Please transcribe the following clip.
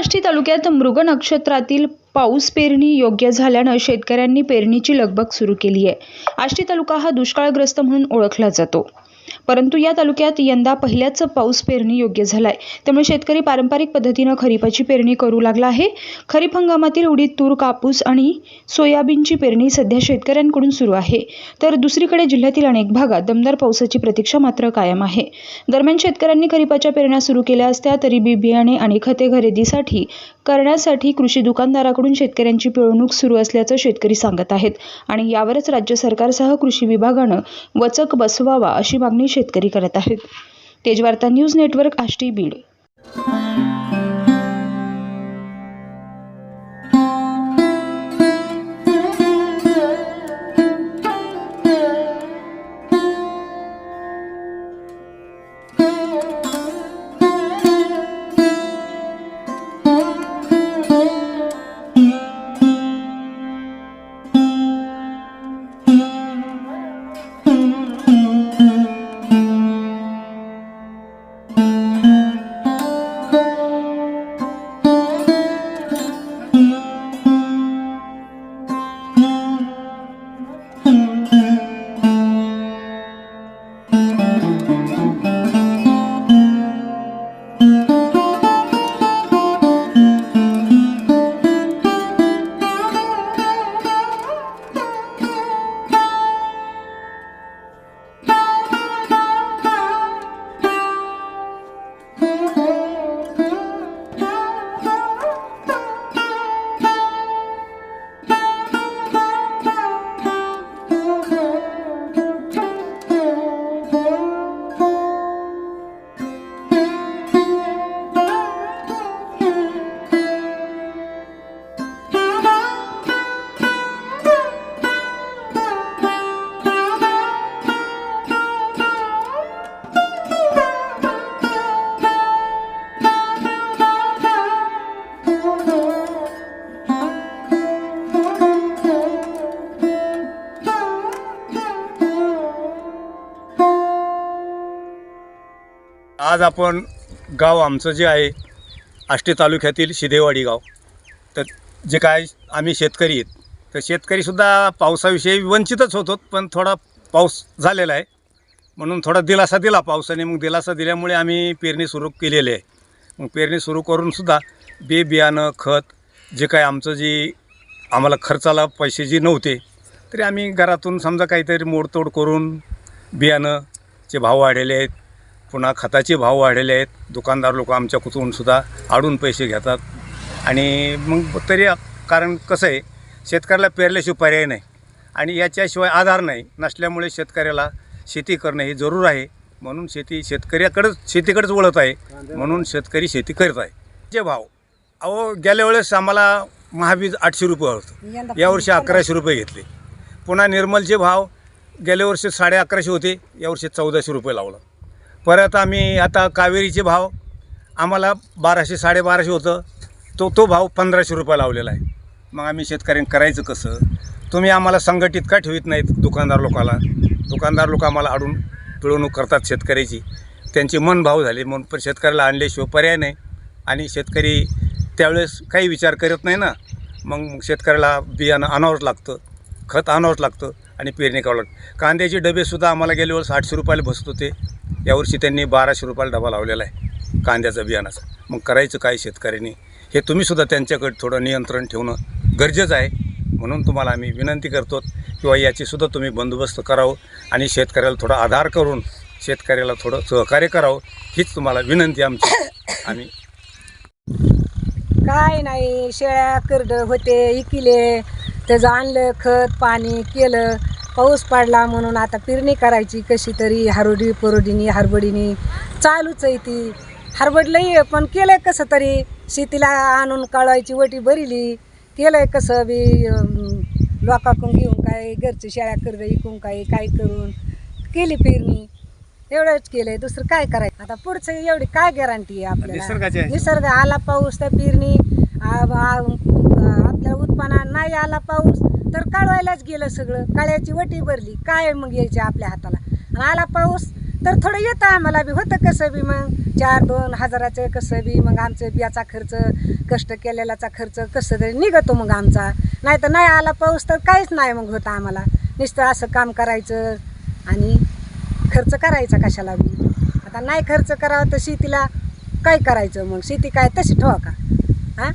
आष्टी तालुक्यात मृग नक्षत्रातील पाऊस पेरणी योग्य झाल्यानं शेतकऱ्यांनी पेरणीची लगबग सुरू केली आहे. आष्टी तालुका हा दुष्काळग्रस्त म्हणून ओळखला जातो. परंतु या तालुक्यात यंदा पहिल्याच पाऊस पेरणी योग्य झालाय. त्यामुळे शेतकरी पारंपरिक पद्धतीनं खरीपाची पेरणी करू लागला आहे. खरीप हंगामातील उडीद तूर कापूस आणि सोयाबीनची पेरणी सध्या शेतकऱ्यांकडून सुरू आहे. तर दुसरीकडे जिल्ह्यातील अनेक भागात दमदार पावसाची प्रतीक्षा मात्र कायम आहे. दरम्यान शेतकऱ्यांनी खरीपाच्या पेरण्या सुरू केल्या असत्या तरी बी बियाणे आणि खते खरेदीसाठी करण्यासाठी कृषी दुकानदाराकडून शेतकऱ्यांची पिळवणूक सुरू असल्याचं शेतकरी सांगत आहेत. आणि यावरच राज्य सरकारसह कृषी विभागानं वचक बसवावा अशी मागणी शेतकरी करत आहेत. Tejvarta news network Ashti Beed. आज आपण गाव आमचं जे आहे आष्टी तालुक्यातील शिदेवाडी गाव. तर जे काय आम्ही शेतकरी आहेत तर शेतकरीसुद्धा पावसाविषयी वंचितच होतो पण थोडा पाऊस झालेला आहे. म्हणून थोडा दिलासा दिला पावसाने मग दिलासा दिल्यामुळे आम्ही पेरणी सुरू केलेली आहे. मग पेरणी सुरू करूनसुद्धा बी बियाणं खत जे काय आमचं जी आम्हाला खर्चाला पैसे जी नव्हते तरी आम्ही घरातून समजा काहीतरी मोडतोड करून बियाणंचे भाव वाढलेले आहेत. पुन्हा खताचे भाव वाढलेले आहेत. दुकानदार लोक आमच्या कुतून सुद्धा आडून पैसे घेतात. आणि मग तरी कारण कसं आहे शेतकऱ्याला पेरल्याशिवाय पर्याय नाही. आणि याच्याशिवाय आधार नाही. नसल्यामुळे शेतकऱ्याला शेती करणं हे जरूर आहे. म्हणून शेती शेतकऱ्याकडेच शेतीकडेच वळत आहे. म्हणून शेतकरी शेती करत आहे. जे भाव. अहो गेल्या वेळेस आम्हाला महाबीज आठशे रुपये होतं. यावर्षी अकराशे रुपये घेतले. पुन्हा निर्मलचे भाव गेल्या वर्षी साडे अकराशे होते. यावर्षी चौदाशे रुपये लावलं. परत आम्ही आता कावेरीचे भाव आम्हाला बाराशे साडेबाराशे होतं. तो तो भाव पंधराशे रुपये लावलेला आहे. मग आम्ही शेतकऱ्यांनी करायचं कसं? तुम्ही आम्हाला संघटित का ठेवत नाहीत दुकानदार लोकाला? दुकानदार लोक आम्हाला अडून पिळवणूक करतात शेतकऱ्याची. त्यांचे मन भाव झाले. म्हणून पण शेतकऱ्याला आणल्याशिवाय पर्याय नाही. आणि शेतकरी त्यावेळेस काही विचार करत नाही ना. मग शेतकऱ्याला बियाणं आणावंच लागतं. खत आणावंच लागतं आणि पेरणी करावं लागतं. कांद्याचे डबेसुद्धा आम्हाला गेल्या वेळेस आठशे रुपयाला बसत होते. यावर्षी त्यांनी बाराशे रुपयाला डबा लावलेला आहे कांद्याचा बियाणाचा. मग करायचं काय शेतकऱ्यांनी? हे तुम्हीसुद्धा त्यांच्याकडे थोडं नियंत्रण ठेवणं गरजेचं आहे. म्हणून तुम्हाला आम्ही विनंती करतो किंवा याचीसुद्धा तुम्ही बंदोबस्त करावं आणि शेतकऱ्याला थोडा आधार करून शेतकऱ्याला थोडं सहकार्य करावं हीच तुम्हाला विनंती आमची. आम्ही काय नाही शेळ्या करडं होते इकिले. त्याचं आणलं खत पाणी केलं. पाऊस पडला म्हणून आता पेरणी करायची कशी तरी हरवडी परोडीनी हरबडीनी. चालूच आहे ती. हरबडलंही आहे, पण केलंय कसं तरी. शेतीला आणून काढायची वटी भरिली. केलंय कसं बी लोकांकडून घेऊन काय घरची शेळ्या करड इकून काय काय करून. केली पेरणी. एवढंच केलंय. दुसरं काय करायचं? आता पुढचं एवढी काय गॅरंटी आहे आपल्याला? आहे. निसर्ग आला पाऊस त्या पेरणी. आपल्या उत्पन्नात नाही आला पाऊस तर काढवायलाच गेलं सगळं. काळ्याची वटी भरली. काय मग यायची आपल्या हाताला? आणि आला पाऊस तर थोडं येतं आम्हाला बी. होतं कसं बी मग. चार दोन हजाराचं कसं बी मग आमचं बियाचा खर्च कष्ट केलेल्याचा खर्च कसं तरी निघतो मग आमचा. नाही तर नाही आला पाऊस तर काहीच नाही मग होतं आम्हाला. नुसतं असं काम करायचं आणि खर्च करायचा कशाला बी. आता नाही खर्च करावा तर शेतीला काय करायचं मग? शेती काय तशी ठेवा का? हां?